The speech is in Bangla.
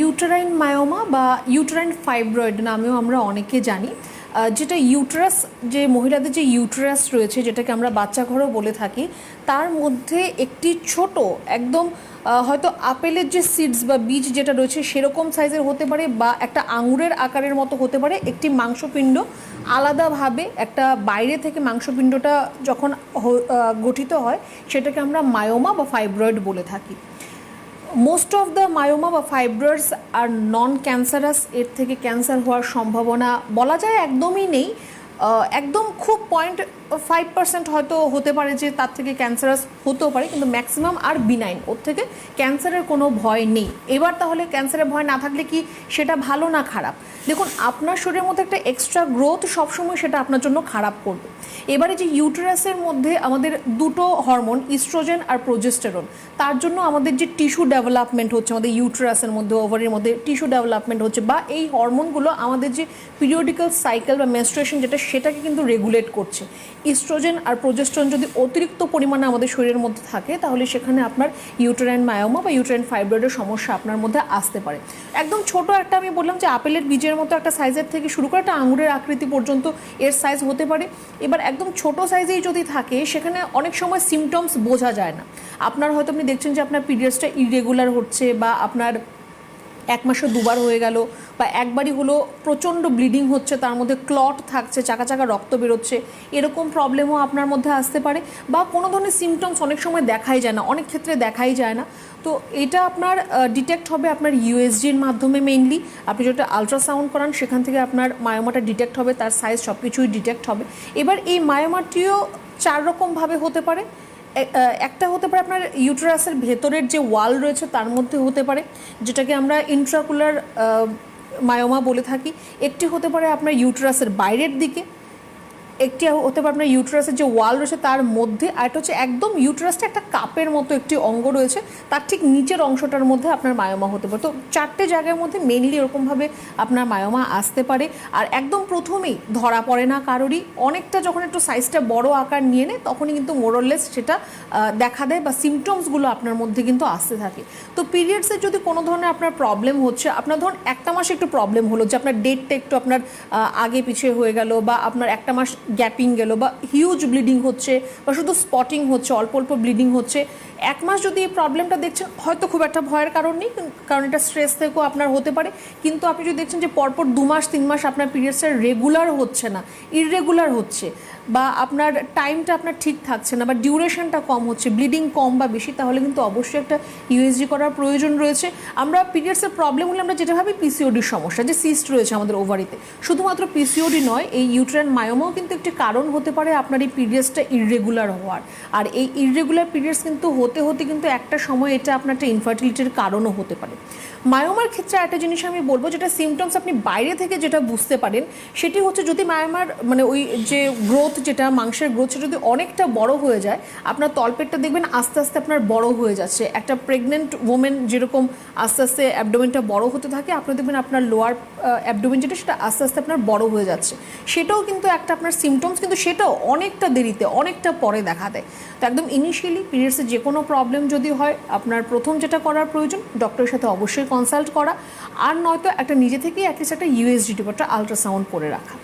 ইউটারাইন মায়োমা বা ইউটারাইন ফাইব্রয়েড নামেও আমরা অনেকে জানি যেটা ইউটারাস যে মহিলাদের যে ইউটারাস রয়েছে, যেটাকে আমরা বাচ্চা ঘরও বলে থাকি, তার মধ্যে একটি ছোট, একদম হয়তো আপেলের যে সিডস বা বীজ যেটা রয়েছে, সেরকম সাইজের হতে পারে বা একটা আঙুরের আকারের মতো হতে পারে। একটি মাংসপিণ্ড আলাদাভাবে একটা বাইরে থেকে মাংসপিণ্ডটা যখন গঠিত হয়, সেটাকে আমরা মায়োমা বা ফাইব্রয়েড বলে থাকি। মোস্ট অফ দ্য মায়োমা বা ফাইব্রয়েডস আর নন ক্যান্সারাস এর থেকে ক্যান্সার হওয়ার সম্ভাবনা বলা যায় একদমই নেই। একদম খুব পয়েন্ট ফাইভ পার্সেন্ট হয়তো হতে পারে যে তার থেকে ক্যান্সারাস হতেও পারে, কিন্তু ম্যাক্সিমাম আর বিনাইন ওর থেকে ক্যান্সারের কোনো ভয় নেই। এবার তাহলে ক্যান্সারের ভয় না থাকলে কি সেটা ভালো না খারাপ? দেখুন, আপনার শরীরের মধ্যে একটা এক্সট্রা গ্রোথ সবসময় সেটা আপনার জন্য খারাপ করবে। এবারে যে ইউটেরাসের মধ্যে আমাদের দুটো হরমোন ইস্ট্রোজেন আর প্রোজেস্টেরন তার জন্য আমাদের যে টিস্যু ডেভেলপমেন্ট হচ্ছে, আমাদের ইউটেরাসের মধ্যে ওভারের মধ্যে টিস্যু ডেভেলপমেন্ট হচ্ছে, বা এই হরমোনগুলো আমাদের যে পিরিয়ডিক্যাল সাইকেল বা মেনস্ট্রুয়েশন যেটা, সেটাকে কিন্তু রেগুলেট করছে। ইস্ট্রোজেন আর প্রোজেস্ট্রন যদি অতিরিক্ত পরিমাণে আমাদের শরীরের মধ্যে থাকে, তাহলে সেখানে আপনার ইউটেরাইন মায়োমা বা ইউটেরাইন ফাইব্রয়েডের সমস্যা আপনার মধ্যে আসতে পারে। একদম ছোট একটা আমি বললাম যে আপেলের বীজের মতো একটা সাইজের থেকে শুরু করে একটা আঙুরের আকৃতি পর্যন্ত এর সাইজ হতে পারে। এবার একদম ছোট সাইজেই যদি থাকে, সেখানে অনেক সময় সিমটমস বোঝা যায় না। আপনার হয়তো আপনি দেখছেন যে আপনার পিরিয়ডসটা ইরেগুলার হচ্ছে বা আপনার এক মাসে দুবার হয়ে গেল বা একবারই হলো প্রচণ্ড ব্লিডিং হচ্ছে, তার মধ্যে ক্লট থাকছে, চাকা চাকা রক্ত বেরোচ্ছে, এরকম প্রবলেমও আপনার মধ্যে আসতে পারে বা কোনো ধরনের সিমটমস অনেক সময় দেখাই যায় না, অনেক ক্ষেত্রে দেখাই যায় না। তো এটা আপনার ডিটেক্ট হবে আপনার ইউএসজির মাধ্যমে মেইনলি আপনি যেটা আলট্রাসাউন্ড করান, সেখান থেকে আপনার মায়োমাটা ডিটেক্ট হবে, তার সাইজ সব কিছুই ডিটেক্ট হবে। এবার এই মায়োমাটিও চার রকমভাবে হতে পারে। একটা হতে পারে আপনার ইউটেরাসের ভেতরের যে ওয়াল রয়েছে তার মধ্যে হতে পারে, যেটাকে আমরা ইন্ট্রাকুলার মায়োমা বলে থাকি। একটি হতে পারে আপনার ইউটেরাসের বাইরের দিকে একটি হতে পারে আপনার ইউটেরাসের যে ওয়াল রয়েছে তার মধ্যে, আর একটা হচ্ছে একদম ইউটেরাসটা একটা কাপের মতো একটি অঙ্গ রয়েছে। তার ঠিক নিচের অংশটার মধ্যে আপনার মায়োমা হতে পারে। তো চারটে জায়গার মধ্যে মেনলি এরকমভাবে আপনার মায়োমা আসতে পারে। আর একদম প্রথমেই ধরা পড়ে না কারোরই। অনেকটা যখন একটু সাইজটা বড় আকার নিয়ে নেয়, তখনই কিন্তু মোরলেস সেটা দেখা দেয় বা সিমটমসগুলো আপনার মধ্যে কিন্তু আসতে থাকে। তো পিরিয়ডসের যদি কোনো ধরনের আপনার প্রবলেম হচ্ছে, আপনার ধরুন একটা মাসে একটু প্রবলেম হলো যে আপনার ডেটটা একটু আপনার আগে পিছিয়ে হয়ে গেল বা আপনার একটা মাস গ্যাপিং গেল বা হিউজ ব্লিডিং হচ্ছে বা শুধু স্পটিং হচ্ছে অল্প অল্প ব্লিডিং হচ্ছে। এক মাস যদি এই প্রবলেমটা দেখছেন, হয়তো খুব একটা ভয়ের কারণ নেই, কারণ এটা স্ট্রেস থেকেও আপনার হতে পারে। কিন্তু আপনি যদি দেখছেন যে পরপর দু মাস, তিন মাস আপনার পিরিয়ডসটা রেগুলার হচ্ছে না ইররেগুলার হচ্ছে, বা আপনার টাইমটা আপনার ঠিক থাকছে না, বা ডিউরেশনটা কম হচ্ছে ব্লিডিং কম বা বেশি, তাহলে কিন্তু অবশ্যই একটা ইউএসজি করার প্রয়োজন রয়েছে। আমরা পিরিয়ডসের প্রবলেম হলে আমরা যেটা ভাবি পিসিওডির সমস্যা, যে সিস্ট রয়েছে আমাদের ওভারিতে শুধুমাত্র পিসিওডি নয়, এই ইউট্রেন মায়োমাও কিন্তু একটি কারণ হতে পারে আপনার এই পিরিয়ডসটা ইররেগুলার হওয়ার। আর এই ইররেগুলার পিরিয়ডস কিন্তু হতে হতে হতে কিন্তু একটা সময় এটা আপনার একটা ইনফার্টিলিটির কারণও হতে পারে। মায়োমার ক্ষেত্রে একটা জিনিস আমি বলব, যেটা সিমটমস আপনি বাইরে থেকে যেটা বুঝতে পারেন, সেটি হচ্ছে যদি মায়োমার মানে ওই যে গ্রোথ যেটা, মাংসের গ্রোথ সেটা যদি অনেকটা বড় হয়ে যায়, আপনার তলপেটটা দেখবেন আস্তে আস্তে আপনার বড় হয়ে যাচ্ছে। একটা প্রেগনেন্ট ওমেন যেরকম আস্তে আস্তে অ্যাবডোমেনটা বড় হতে থাকে, আপনি দেখবেন আপনার লোয়ার অ্যাবডোমেন যেটা, সেটা আস্তে আস্তে আপনার বড় হয়ে যাচ্ছে। সেটাও কিন্তু একটা আপনার সিমটমস কিন্তু সেটাও অনেকটা দেরিতে, অনেকটা পরে দেখা দেয়। তো একদম ইনিশিয়ালি পিরিয়ডসের যে কোনো প্রবলেম যদি হয়, আপনার প্রথম যেটা করার প্রয়োজন ডক্টরের সাথে অবশ্যই কনসাল্ট করা। আর নয়তো একটা নিজে থেকেই অ্যাটলিস্ট একটা ইউএসজি টিপ একটা আলট্রাসাউন্ড করে রাখা।